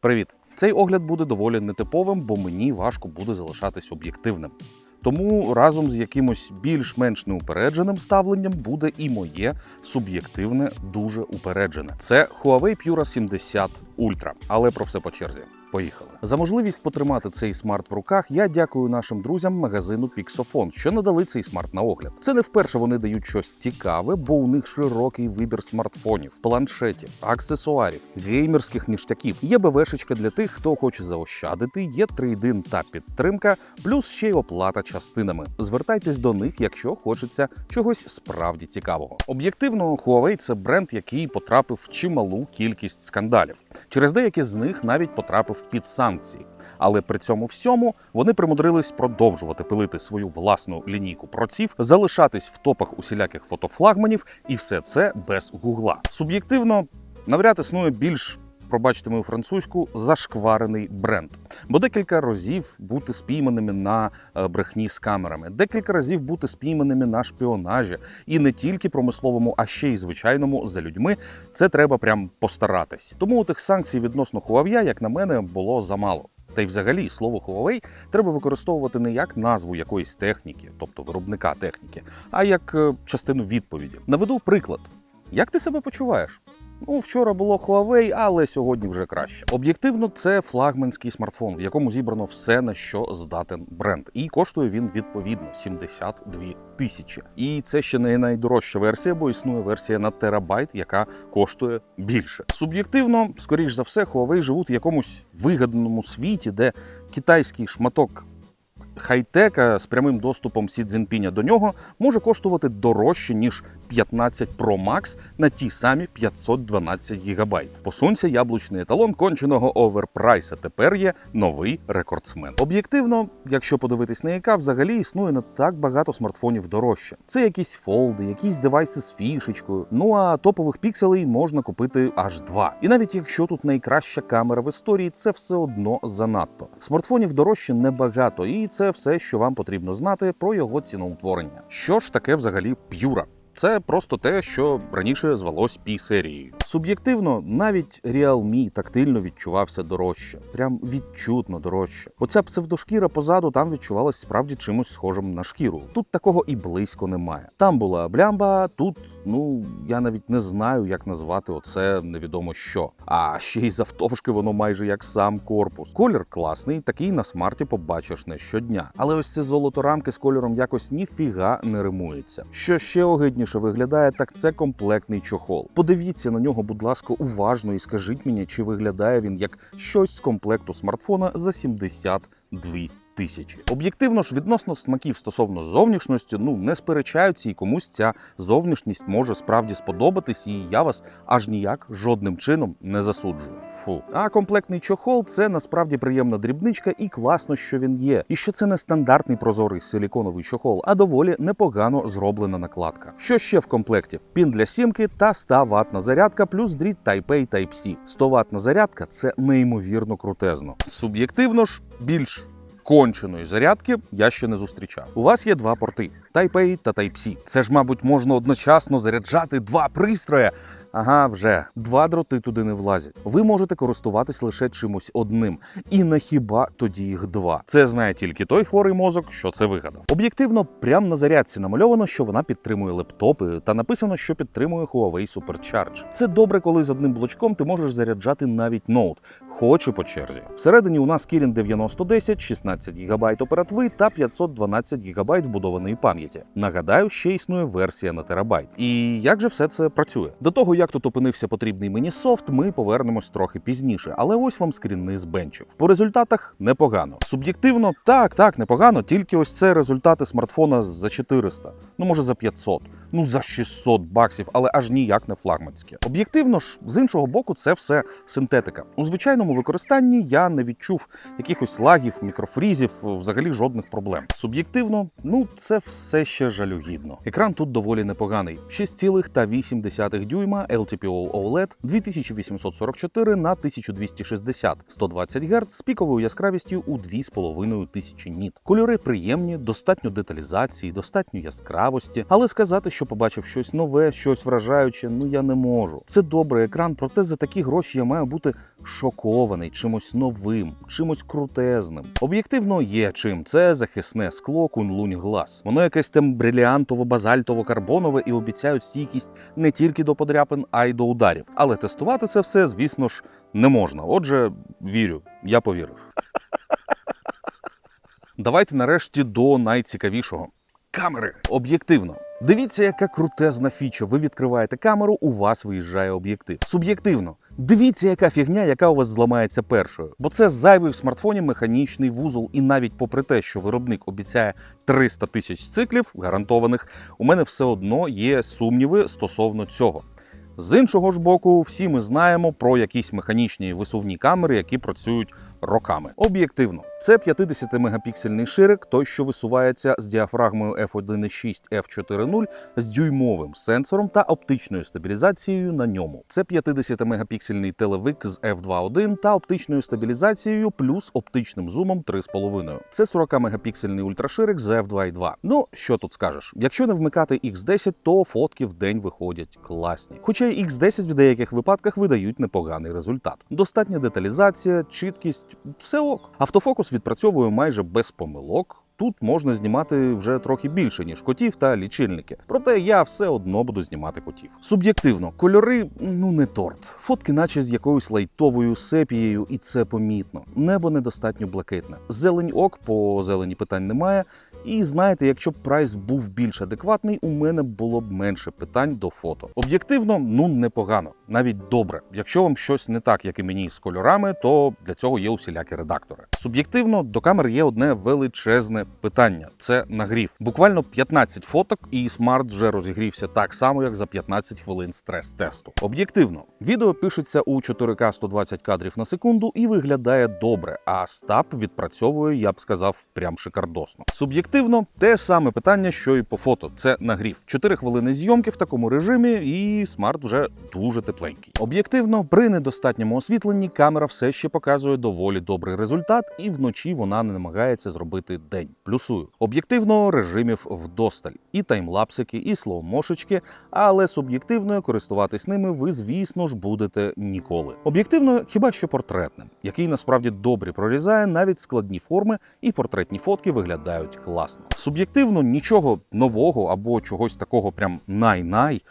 Привіт! Цей огляд буде доволі нетиповим, бо мені важко буде залишатись об'єктивним. Тому разом з якимось більш-менш неупередженим ставленням буде і моє суб'єктивне дуже упереджене. Це Huawei Pura 70 Ultra, але про все по черзі. Поїхали за можливість потримати цей смарт в руках. Я дякую нашим друзям магазину Pixofon, що надали цей смарт на огляд. Це не вперше вони дають щось цікаве, бо у них широкий вибір смартфонів, планшетів, аксесуарів, геймерських ніштяків. Є БВшечка для тих, хто хоче заощадити. Є трейдин та підтримка, плюс ще й оплата частинами. Звертайтесь до них, якщо хочеться чогось справді цікавого. Об'єктивно, Huawei – це бренд, який потрапив в чималу кількість скандалів. Через деякі з них навіть потрапив під санкції. Але при цьому всьому вони примудрились продовжувати пилити свою власну лінійку проців, залишатись в топах усіляких фотофлагманів, і все це без гугла. Суб'єктивно, навряд існує більш. Пробачте мою французьку зашкварений бренд, бо декілька разів бути спійманими на е, брехні з камерами, декілька разів бути спійманими на шпіонажі, і не тільки промисловому, а ще й звичайному за людьми. Це треба прям постаратись. Тому тих санкцій відносно Huawei, як на мене, було замало. Та й взагалі слово Huawei треба використовувати не як назву якоїсь техніки, тобто виробника техніки, а як е, частину відповіді. Наведу приклад. Як ти себе почуваєш? Ну, вчора було Huawei, але сьогодні вже краще. Об'єктивно, це флагманський смартфон, в якому зібрано все на що здатен бренд, і коштує він відповідно 72 тисячі. І це ще не найдорожча версія, бо існує версія на терабайт, яка коштує більше. Суб'єктивно, скоріш за все, Huawei живуть в якомусь вигаданому світі, де китайський шматок. Хай-тека з прямим доступом Сі Цзіньпіня до нього може коштувати дорожче ніж 15 Pro Max на ті самі 512 ГБ. Посунься яблучний еталон конченого оверпрайса. Тепер є новий рекордсмен. Об'єктивно, якщо подивитись на яка, взагалі існує не так багато смартфонів дорожче. Це якісь фолди, якісь девайси з фішечкою. Ну а топових пікселей можна купити аж два. І навіть якщо тут найкраща камера в історії, це все одно занадто. Смартфонів дорожче небагато, і це все, що вам потрібно знати про його ціноутворення. Що ж таке взагалі п'юра? Це просто те, що раніше звалось пі серією. Суб'єктивно, навіть Realme тактильно відчувався дорожче, прям відчутно дорожче. Оця псевдошкіра позаду там відчувалась справді чимось схожим на шкіру. Тут такого і близько немає. Там була блямба, тут ну я навіть не знаю, як назвати оце невідомо що. А ще й завтовшки воно майже як сам корпус. Колір класний, такий на смарті побачиш не щодня. Але ось це золото рамки з кольором якось ніфіга не римується. Що ще огидніше виглядає, так це комплектний чохол. Подивіться на нього, будь ласка, уважно і скажіть мені, чи виглядає він як щось з комплекту смартфона за 72 тисячі. Об'єктивно ж, відносно смаків стосовно зовнішності, ну не сперечаються, і комусь ця зовнішність може справді сподобатись, і я вас аж ніяк жодним чином не засуджую. Фу. А комплектний чохол це насправді приємна дрібничка, і класно, що він є. І що це не стандартний прозорий силіконовий чохол, а доволі непогано зроблена накладка. Що ще в комплекті? Пін для сімки та 100 ватна зарядка, плюс дріт Type-A Type-C. 100 ватна зарядка це неймовірно крутезно. Суб'єктивно ж більш. Конченої зарядки я ще не зустрічав. У вас є два порти: Type-A та Type-C. Це ж, мабуть, можна одночасно заряджати два пристрої. Ага, вже два дроти туди не влазять. Ви можете користуватись лише чимось одним, і на хіба тоді їх два. Це знає тільки той хворий мозок, що це вигадав. Об'єктивно, прямо на зарядці намальовано, що вона підтримує лептопи, та написано, що підтримує Huawei Supercharge. Це добре, коли з одним блочком ти можеш заряджати навіть ноут. Хоч і по черзі. Всередині у нас Kirin 9010, 16 ГБ оперативи та 512 ГБ вбудованої пам'яті. Нагадаю, ще існує версія на терабайт. І як же все це працює? До того як тут опинився потрібний мені софт, ми повернемось трохи пізніше. Але ось вам скріни з бенчів. По результатах непогано. Суб'єктивно, так, так, непогано. Тільки ось це результати смартфона за 400, ну може за 500, ну за 600 баксів, але аж ніяк не флагманське. Об'єктивно ж, з іншого боку, це все синтетика. У звичайному використанні я не відчув якихось лагів, мікрофрізів, взагалі жодних проблем. Суб'єктивно, ну це все ще жалюгідно. Екран тут доволі непоганий: 6,8 дюйма LTPO OLED 2844 на 1260 120 Гц з піковою яскравістю у 2500 ніт. Кольори приємні, достатньо деталізації, достатньо яскравості, але сказати, що побачив щось нове, щось вражаюче. Ну я не можу. Це добрий екран, проте за такі гроші я маю бути шокований чимось новим, чимось крутезним. Об'єктивно є чим. Це захисне скло кунлунь глаз. Воно якесь там бриліантово, базальтово, карбонове і обіцяють стійкість не тільки до подряпин, а й до ударів. Але тестувати це все, звісно ж, не можна. Отже, вірю, я повірив. Давайте нарешті до найцікавішого. Камери об'єктивно. Дивіться, яка крутезна фіча. Ви відкриваєте камеру, у вас виїжджає об'єктив. Суб'єктивно. Дивіться, яка фігня, яка у вас зламається першою. Бо це зайвий в смартфоні механічний вузол, і навіть попри те, що виробник обіцяє 300 тисяч циклів гарантованих, у мене все одно є сумніви стосовно цього. З іншого ж боку, всі ми знаємо про якісь механічні висувні камери, які працюють роками. Об'єктивно, це 50-мегапіксельний ширик, той, що висувається з діафрагмою f1.6 f4.0 з дюймовим сенсором та оптичною стабілізацією на ньому. Це 50-мегапіксельний телевик з f2.1 та оптичною стабілізацією плюс оптичним зумом 3,5. Це 40-мегапіксельний ультраширик з f2.2. Ну що тут скажеш? Якщо не вмикати X10, то фотки в день виходять класні. Хоча й X10 в деяких випадках видають непоганий результат. Достатня деталізація, чіткість, все ок. Автофокус відпрацьовує майже без помилок. Тут можна знімати вже трохи більше, ніж котів та лічильники. Проте я все одно буду знімати котів. Суб'єктивно, кольори ну не торт. Фотки, наче з якоюсь лайтовою сепією, і це помітно. Небо недостатньо блакитне. Зелень ок, по зелені питань немає. І знаєте, якщо б прайс був більш адекватний, у мене було б менше питань до фото. Об'єктивно, ну непогано, навіть добре. Якщо вам щось не так, як і мені з кольорами, то для цього є усілякі редактори. Суб'єктивно до камер є одне величезне питання: це нагрів. Буквально 15 фоток, і смарт вже розігрівся так само, як за 15 хвилин стрес-тесту. Об'єктивно, відео пишеться у 4К 120 кадрів на секунду і виглядає добре. А стаб відпрацьовує, я б сказав, прям шикардосно. Суб'єктивно, те ж саме питання, що і по фото. Це нагрів. 4 хвилини зйомки в такому режимі, і смарт вже дуже тепленький. Об'єктивно, при недостатньому освітленні камера все ще показує доволі добрий результат, і вночі вона не намагається зробити день. Плюсую. Об'єктивно режимів вдосталь. І таймлапсики, і слоумошечки, але суб'єктивно користуватись ними ви, звісно ж, будете ніколи. Об'єктивно, хіба що портретним, який насправді добре прорізає навіть складні форми, і портретні фотки виглядають класно. Суб'єктивно нічого нового або чогось такого прям най-най.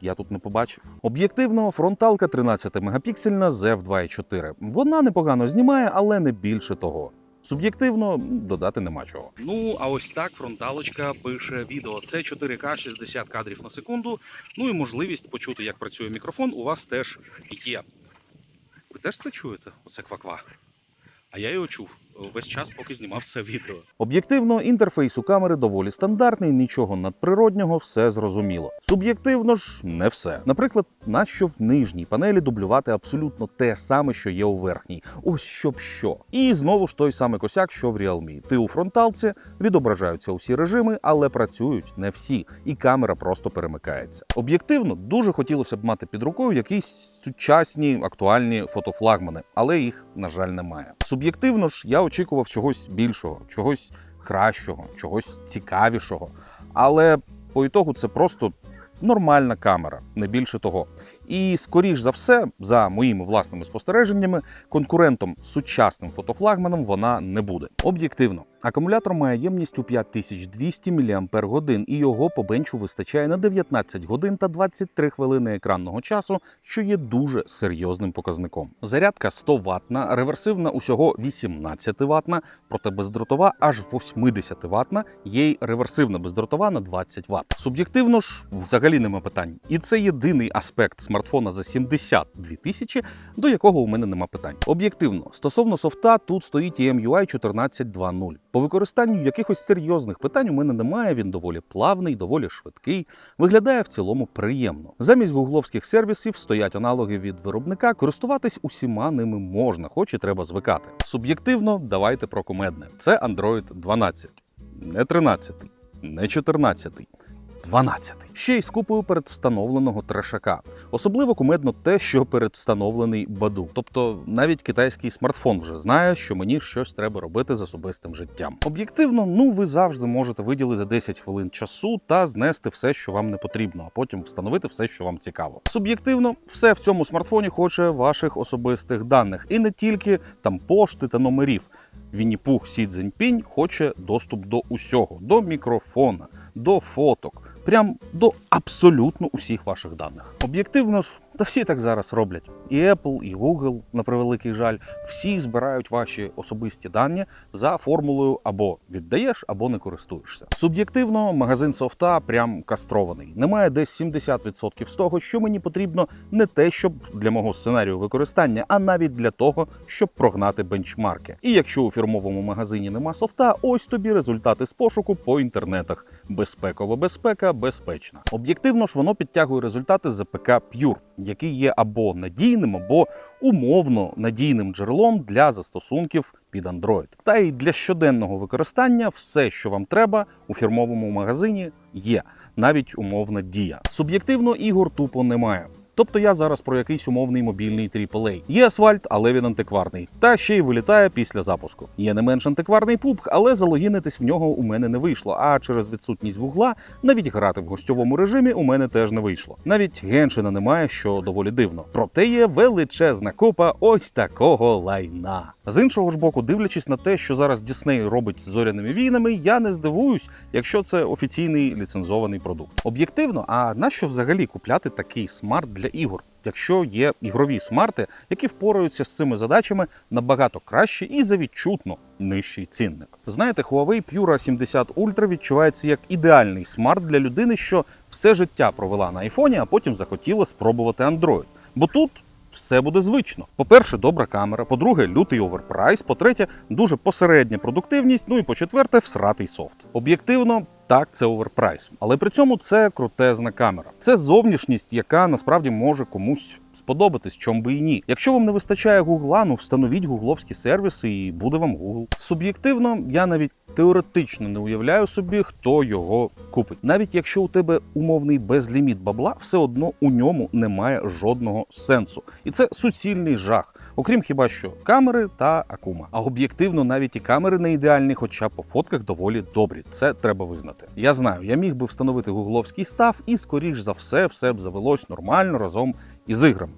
Я тут не побачив. Об'єктивно, фронталка 13 мегапіксельна з f2.4. Вона непогано знімає, але не більше того. Суб'єктивно додати нема чого. Ну а ось так фронталочка пише відео. Це 4К 60 кадрів на секунду. Ну і можливість почути, як працює мікрофон, у вас теж є. Ви теж це чуєте? Оце кваква. А я його чув весь час, поки знімав це відео. Об'єктивно, інтерфейс у камери доволі стандартний, нічого надприроднього, все зрозуміло. Суб'єктивно ж не все. Наприклад, нащо в нижній панелі дублювати абсолютно те саме, що є у верхній. Ось щоб що. І знову ж той самий косяк, що в Realme. Ти у фронталці відображаються усі режими, але працюють не всі, і камера просто перемикається. Об'єктивно, дуже хотілося б мати під рукою якісь сучасні актуальні фотофлагмани, але їх, на жаль, немає. Суб'єктивно ж, я очікував чогось більшого, чогось кращого, чогось цікавішого. Але по ітогу це просто нормальна камера, не більше того. І скоріш за все, за моїми власними спостереженнями, конкурентом сучасним фотофлагманом вона не буде. Об'єктивно, акумулятор має ємність у 5200 мАч, і його по бенчу вистачає на 19 годин та 23 хвилини екранного часу, що є дуже серйозним показником. Зарядка 100 ватна, реверсивна усього 18 ватна, проте бездротова аж 80 ватна, є й реверсивна бездротова на 20 Вт. Суб'єктивно ж взагалі нема питань. І це єдиний аспект смартфона за 72 тисячі, до якого у мене нема питань. Об'єктивно, стосовно софта, тут стоїть EMUI 14.2.0. По використанню якихось серйозних питань у мене немає. Він доволі плавний, доволі швидкий, виглядає в цілому приємно. Замість гугловських сервісів стоять аналоги від виробника. Користуватись усіма ними можна, хоч і треба звикати. Суб'єктивно, давайте про кумедне. Це Android 12, не 13, не 14. 12. Ще й з купою передвстановленого трешака. Особливо кумедно те, що передвстановлений Баду. Тобто навіть китайський смартфон вже знає, що мені щось треба робити з особистим життям. Об'єктивно, ну ви завжди можете виділити 10 хвилин часу та знести все, що вам не потрібно, а потім встановити все, що вам цікаво. Суб'єктивно, все в цьому смартфоні хоче ваших особистих даних, і не тільки там пошти та номерів. Вінні-Пух Сі Цзіньпінь хоче доступ до усього, до мікрофона, до фоток, прям до абсолютно усіх ваших даних. Об'єктивно ж, та всі так зараз роблять. І Apple, і Google, на превеликий жаль, всі збирають ваші особисті дані за формулою або віддаєш, або не користуєшся. Суб'єктивно, магазин софта прям кастрований. Немає десь 70% з того, що мені потрібно не те, щоб для мого сценарію використання, а навіть для того, щоб прогнати бенчмарки. І якщо у фірмовому магазині нема софта, ось тобі результати з пошуку по інтернетах. Безпекова безпека безпечна. Об'єктивно ж воно підтягує результати з АПК Pure, який є або надійним, або умовно надійним джерелом для застосунків під Android. Та й для щоденного використання все, що вам треба, у фірмовому магазині є, навіть умовна дія. Суб'єктивно ігор тупо немає. Тобто я зараз про якийсь умовний мобільний AAA. Є асфальт, але він антикварний. Та ще й вилітає після запуску. Є не менш антикварний PUBG, але залогінитись в нього у мене не вийшло. А через відсутність гугла навіть грати в гостьовому режимі у мене теж не вийшло. Навіть геншина немає, що доволі дивно. Проте є величезна купа ось такого лайна. З іншого ж боку, дивлячись на те, що зараз Disney робить з зоряними війнами, я не здивуюсь, якщо це офіційний ліцензований продукт. Об'єктивно, а нащо взагалі купляти такий смарт для ігор? Якщо є ігрові смарти, які впораються з цими задачами набагато краще і за відчутно нижчий цінник. Знаєте, Huawei Pura 70 Ultra відчувається як ідеальний смарт для людини, що все життя провела на айфоні, а потім захотіла спробувати Android. Бо тут все буде звично. По-перше, добра камера, по-друге, лютий оверпрайс, по-третє, дуже посередня продуктивність. Ну і по-четверте, всратий софт. Об'єктивно. Так, це оверпрайс, але при цьому це крутезна камера. Це зовнішність, яка насправді може комусь сподобатись, чом би і ні. Якщо вам не вистачає гугла, ну встановіть гугловські сервіси і буде вам Google. Суб'єктивно, я навіть теоретично не уявляю собі, хто його купить. Навіть якщо у тебе умовний безліміт бабла, все одно у ньому немає жодного сенсу. І це суцільний жах. Окрім хіба що камери та акума. А об'єктивно навіть і камери не ідеальні, хоча по фотках доволі добрі. Це треба визнати. Я знаю, я міг би встановити гугловський став, і скоріш за все, все б завелось нормально разом із іграми.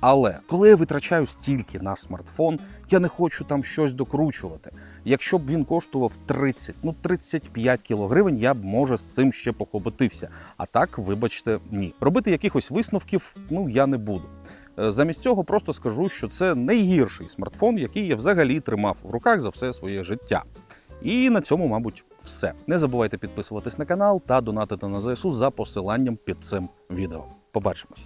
Але коли я витрачаю стільки на смартфон, я не хочу там щось докручувати. Якщо б він коштував 30, ну 35 кілогривень, я б може з цим ще похоботився. А так, вибачте, ні. Робити якихось висновків ну я не буду. Е, Замість цього просто скажу, що це найгірший смартфон, який я взагалі тримав в руках за все своє життя. І на цьому, мабуть, все. Не забувайте підписуватись на канал та донатити на ЗСУ за посиланням під цим відео. Побачимось.